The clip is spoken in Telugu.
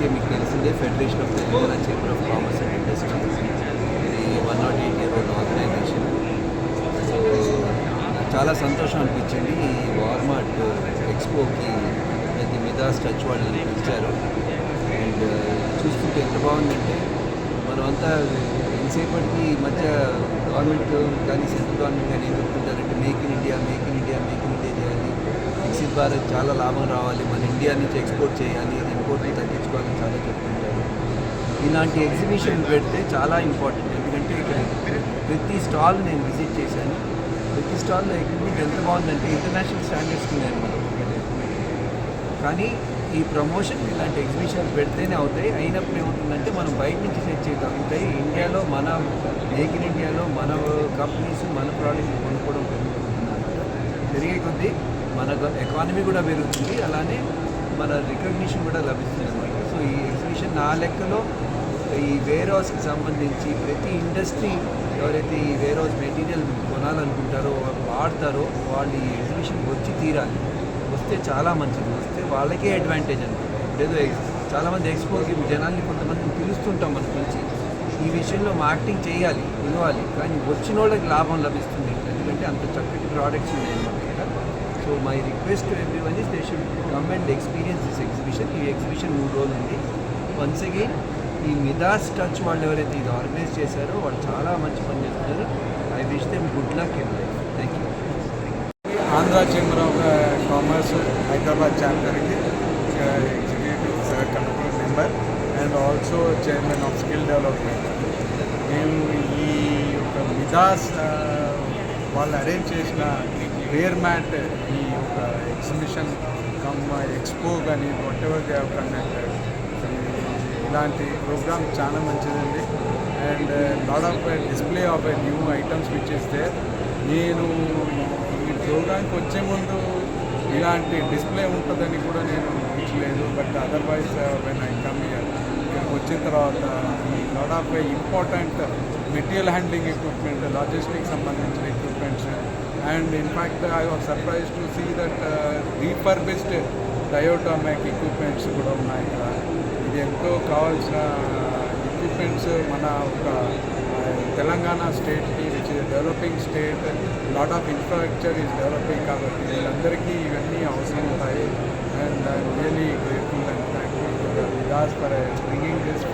ఎఫ్టీసీసీఐ మీకు తెలిసిందే federation of Telangana chamber of commerce and industries ఇది one nought eight year old organisation చాలా సంతోషం అనిపించింది. ఈ వార్మార్ట్ ఎక్స్పోకి అది మిదాస్ టచ్ వాళ్ళని పిలిచారు. అండ్ చూస్తుంటే ఎంత బాగుందంటే మనమంతా ఎంతసేపటికి ఈ మధ్య గవర్నమెంట్ కానీ సెంట్రల్ గవర్నమెంట్ కానీ ఏం చెప్తుంటారంటే make in India make in India make in India చేయాలి వికసిత్ భారత్ చాలా లాభం రావాలి. మన ఇండియా నుంచి ఎక్స్పోర్ట్ చేయాలి. ఇలాంటి ఎగ్జిబిషన్ పెడితే చాలా ఇంపార్టెంట్ ఎందుకంటే ఇక్కడ ప్రతి స్టాల్ నేను విజిట్ చేశాను. ప్రతి స్టాల్లో ఎగ్జిబిట్ ఎంత బాగుందంటే ఇంటర్నేషనల్ స్టాండర్డ్స్కి ఉన్నాయి కానీ ఈ ప్రమోషన్ ఇలాంటి ఎగ్జిబిషన్ పెడితేనే అవుతాయి. అయినప్పుడు ఏమవుతుందంటే మనం బయట నుంచి సెట్ చేయగలుగుతాయి ఇండియాలో మన మేక్ ఇన్ ఇండియాలో మన కంపెనీస్ మన ప్రోడక్ట్స్ కొనుక్కోవడం పెరుగుతుంది. పెరిగే కొద్దీ మన ఎకానమీ కూడా పెరుగుతుంది. అలానే మన రికగ్నిషన్ కూడా లభిస్తుంది అనమాట. సో ఈ ఎగ్జిబిషన్ నా లెక్కలో ఈ వేర్ హౌస్కి సంబంధించి ప్రతి ఇండస్ట్రీ ఎవరైతే ఈ వేర్ హౌస్ మెటీరియల్ కొనాలనుకుంటారో వాడతారో వాళ్ళు ఈ ఎగ్జిబిషన్కి వచ్చి తీరాలి. వస్తే చాలా మంచిది. వస్తే వాళ్ళకే అడ్వాంటేజ్ అనమాట ఏదో చాలామంది ఎక్స్పోకి జనాల్ని కొంతమంది పిలుస్తుంటాం మన గురించి. ఈ విషయంలో మార్కెటింగ్ చేయాలి ఇవ్వాలి కానీ వచ్చిన వాళ్ళకి లాభం లభిస్తుంది. ఎందుకంటే అంత చక్కటి ప్రోడక్ట్స్ ఉన్నాయి మన దగ్గర. So my request everyone is they should come and experience this exhibition ఈ ఎగ్జిబిషన్ మూడు రోజులు ఉంది. వన్స్ అగైన్ ఈ మిదాస్ టచ్ వాళ్ళు ఎవరైతే ఇది ఆర్గనైజ్ చేశారో వాళ్ళు చాలా మంచి పని చేస్తున్నారు. I wish them good luck in life thank you Andhra chamber of commerce Hyderabad చాప్టర్కి executive control member and also chairman of skill development మేము ఈ యొక్క మిదాస్ వాళ్ళు అరేంజ్ చేసిన వేర్ మ్యాట్ ఈ యొక్క ఎగ్జిబిషన్ కమ్ ఎక్స్పో కానీ వాట్ ఎవర్ దే కండక్ట్ ఇలాంటి ప్రోగ్రామ్ చాలా మంచిదండి. And uh, lot of display of new items which is there నేను ఈ ప్రోగ్రామ్కి వచ్చే ముందు ఇలాంటి డిస్ప్లే ఉంటుందని కూడా నేను ఊహించలేదు. But otherwise when I come here ఇక్కడికి వచ్చిన తర్వాత ఈ lot of important material handling equipment logistic సంబంధించిన equipments and in fact I was surprise to see that refurbished డయోటామాక్ equipments కూడా ఉన్నాయి ఇక్కడ. ఎంతో కావాల్సిన ఎక్విప్మెంట్స్ మన ఒక తెలంగాణ స్టేట్కి which is developing state lot of infrastructure is developing కాబట్టి వీళ్ళందరికీ ఇవన్నీ అవసరం ఉంటాయి and I really grateful and thank you విదాస్ for bringing this